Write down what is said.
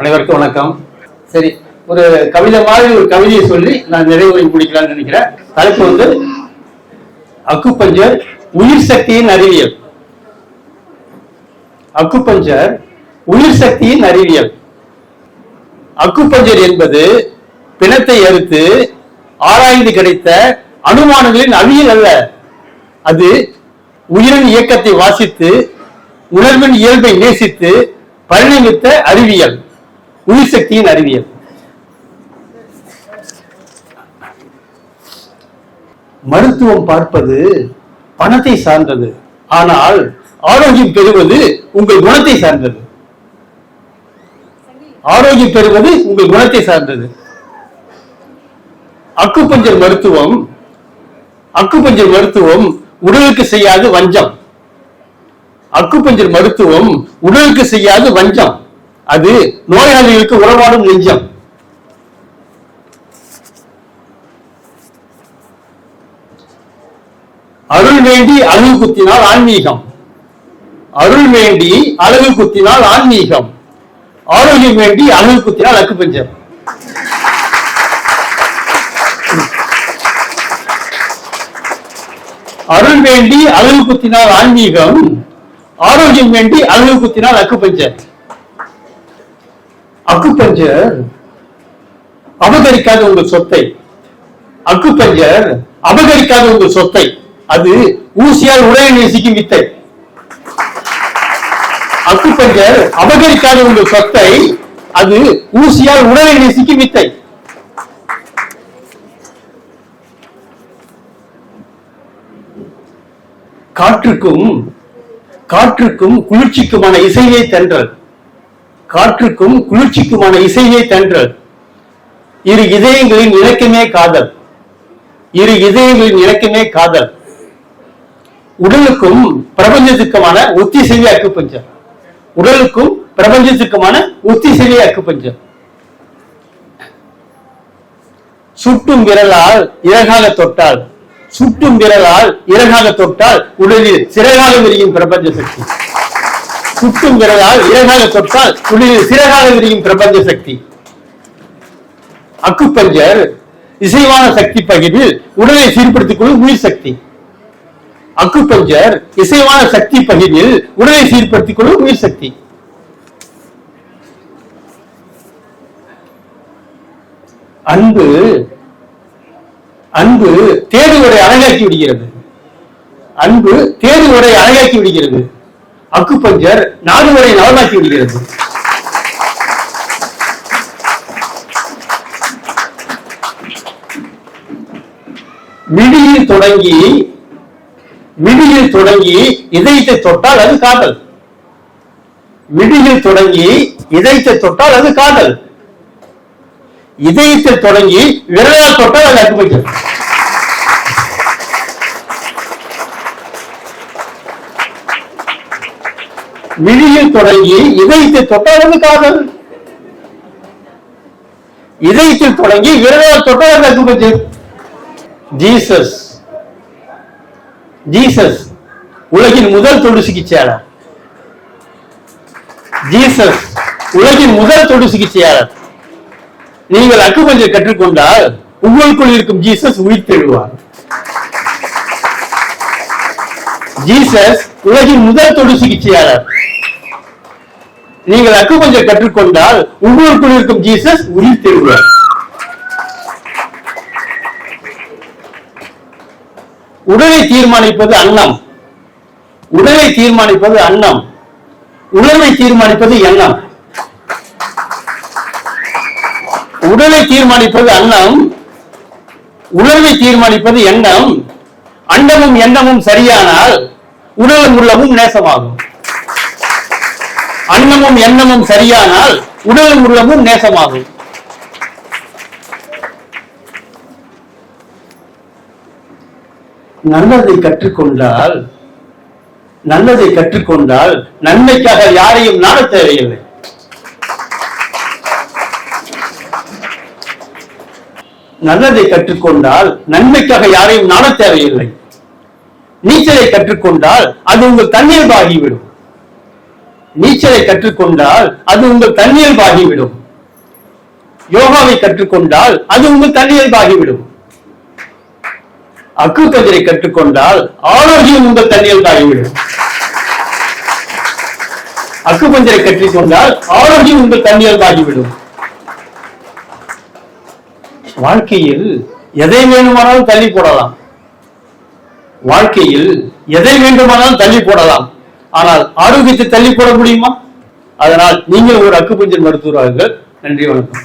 அனைவருக்கும் வணக்கம். சரி ஒரு கவிதை மாதிரி ஒரு கவிதையை சொல்லி நான் நிறைவுரை முடிக்கலாம்னு நினைக்கிறேன். தலைப்பு வந்து அக்குப்பஞ்சர் உயிர் சக்தியின் அறிவியல். அக்குப்பஞ்சர் உயிர் சக்தியின் அறிவியல். அக்குப்பஞ்சர் என்பது பிணத்தை அறுத்து ஆராய்ந்து கிடைத்த அனுமானங்களின் அறிவியல் அல்ல. அது உயிரின் இயக்கத்தை வாசித்து உணர்வின் இயல்பை நேசித்து பரிணமித்த அறிவியல். உயிர் சக்தியின் அறிவியல். மருத்துவம் பார்ப்பது பணத்தை சார்ந்தது. ஆனால் ஆரோக்கியம் பெறுவது உங்கள் குணத்தை சார்ந்தது. ஆரோக்கியம் பெறுவது உங்கள் குணத்தை சார்ந்தது. அக்குப்பஞ்சர் மருத்துவம் அக்குப்பஞ்சர் மருத்துவம் உடலுக்கு செய்யாது வஞ்சம். அக்குப்பஞ்சர் மருத்துவம் உடலுக்கு செய்யாது வஞ்சம். அது நோயாளிகளுக்கு உறவாடும் நெஞ்சம். அருள் வேண்டி அழகு குத்தினால் ஆன்மீகம். அருள் வேண்டி அழகு குத்தினால் ஆன்மீகம். ஆரோக்கியம் வேண்டி அழகு குத்தினால் அக்குப்பஞ்சர் அருள் வேண்டி அழகு குத்தினால் ஆன்மீகம். ஆரோக்கியம் வேண்டி அழகு குத்தினால் அக்குப்பஞ்சர் அக்குப்பஞ்சர் அபகரிக்காத உங்கள் சொத்தை. அக்குப்பஞ்சர் அபகரிக்காத உங்கள் சொத்தை. அது ஊசியால் உடலை நேசிக்கும் வித்தை. அக்குப்பஞ்சர் அபகரிக்காத உங்கள் சொத்தை அது ஊசியால் உடலை நேசிக்கும் வித்தை. காற்றுக்கும் காற்றுக்கும் குளிர்ச்சிக்குமான இசையை தென்றல். காற்றுக்கும் குளிர்ச்சிக்குமான இசையை தன்றல். இரு இதயங்களின் இலக்கமே காதல். இரு இதயங்களின் இலக்கமே காதல். உடலுக்கும் பிரபஞ்சத்துக்குமான ஒத்திசைவி அக்குப்பஞ்சம் உடலுக்கும் பிரபஞ்சத்துக்குமான ஒத்திசைவி அக்குப்பஞ்சம் சுட்டும் விரலால் இறகாக தொட்டால். சுட்டும் விரலால் இறகாக தொட்டால் உடலில் சிறகால விரியும் பிரபஞ்ச சக்தி. சுட்டுங்கிறதால் விரலால் இறகாக தொட்டால் உடலில் சிறகாக விரியும் பிரபஞ்ச சக்தி. அக்குப்பஞ்சர் இசைவான சக்தி பகிர்வில் உடலை சீர்படுத்திக் கொள்ளும் உயிர் சக்தி. அக்குப்பஞ்சர் இசைவான சக்தி பகிர்வில் உடலை சீர்படுத்திக் கொள்ளும் உயிர் சக்தி. அன்பு அன்பு தேடுவரை அழகாக்கி விடுகிறது. அன்பு தேடுவரை அழகாக்கி விடுகிறது. அக்குப்பஞ்சர் நாடுவரை நலமாக்கி விடுகிறது மிடியில் தொடங்கி மிடியில் தொடங்கி இதயத்தை தொட்டால் அது காதல். மிடியில் தொடங்கி இதயத்தை தொட்டால் அது காதல். இதயத்தை தொடங்கி விரலால் தொட்டால் அது அக்குப்பஞ்சர். விழியில் தொடங்கி இதயத்தை தொட்டால் காதல். இதயத்தில் தொடங்கி விரலால் தொட்டால் அது ஜீசஸ் ஜீசஸ் உலகின் முதல் தொடு சிகிச்சையாளர். ஜீசஸ் உலகின் முதல் தொடு சிகிச்சையாளர். நீங்கள் அக்குமஞ்சை கற்றுக்கொண்டால் உங்களுக்குள் இருக்கும் ஜீசஸ் உயிர் தெழுவார். ஜீசஸ் உலகின் முதல் தொடு சிகிச்சையாளர். நீங்கள் அக்குபஞ்சர் கற்றுக்கொண்டால் உங்களுக்குள் இருக்கும் ஜீசஸ் உயிர் தெருவார் உடலை தீர்மானிப்பது அன்னம். உடலை தீர்மானிப்பது அன்னம். உணர்வை தீர்மானிப்பது எண்ணம். உடலை தீர்மானிப்பது அன்னம். உணர்வை தீர்மானிப்பது எண்ணம். அண்டமும் எண்ணமும் சரியானால் உடலும் உள்ளமும் நேசமாகும். அன்னமும் எண்ணமும் சரியானால் உடலும் உள்ளமும் நேசமாகும். நல்லதை கற்றுக்கொண்டால் நல்லதை கற்றுக்கொண்டால் நன்மைக்காக யாரையும் நாட தேவையில்லை. நல்லதை கற்றுக்கொண்டால் நன்மைக்காக யாரையும் நாட தேவையில்லை. நீச்சலை கற்றுக்கொண்டால் அது உங்கள் தண்ணீர் ஆகிவிடும் நீச்சலை கற்றுக்கொண்டால் அது உங்கள் தன்னியல்பாகிவிடும் யோகாவை கற்றுக்கொண்டால் அது உங்கள் தன்னியல்பாகிவிடும் அக்கு கதிரை கற்றுக்கொண்டால் ஆரோக்கியம் உங்கள் தன்னியல்பாகிவிடும் அக்கு பஞ்சரை கற்றுக்கொண்டால் ஆரோக்கியம் உங்கள் தன்னியல்பாகிவிடும் வாழ்க்கையில் எதை வேண்டுமானாலும் தள்ளி போடலாம். வாழ்க்கையில் எதை வேண்டுமானாலும் தள்ளி போடலாம். ஆனால் ஆரோக்கியத்தை தள்ளி போட முடியுமா? அதனால் நீங்கள் ஒரு அக்குப்பஞ்சர் மருத்துவராக நன்றி வணக்கம்.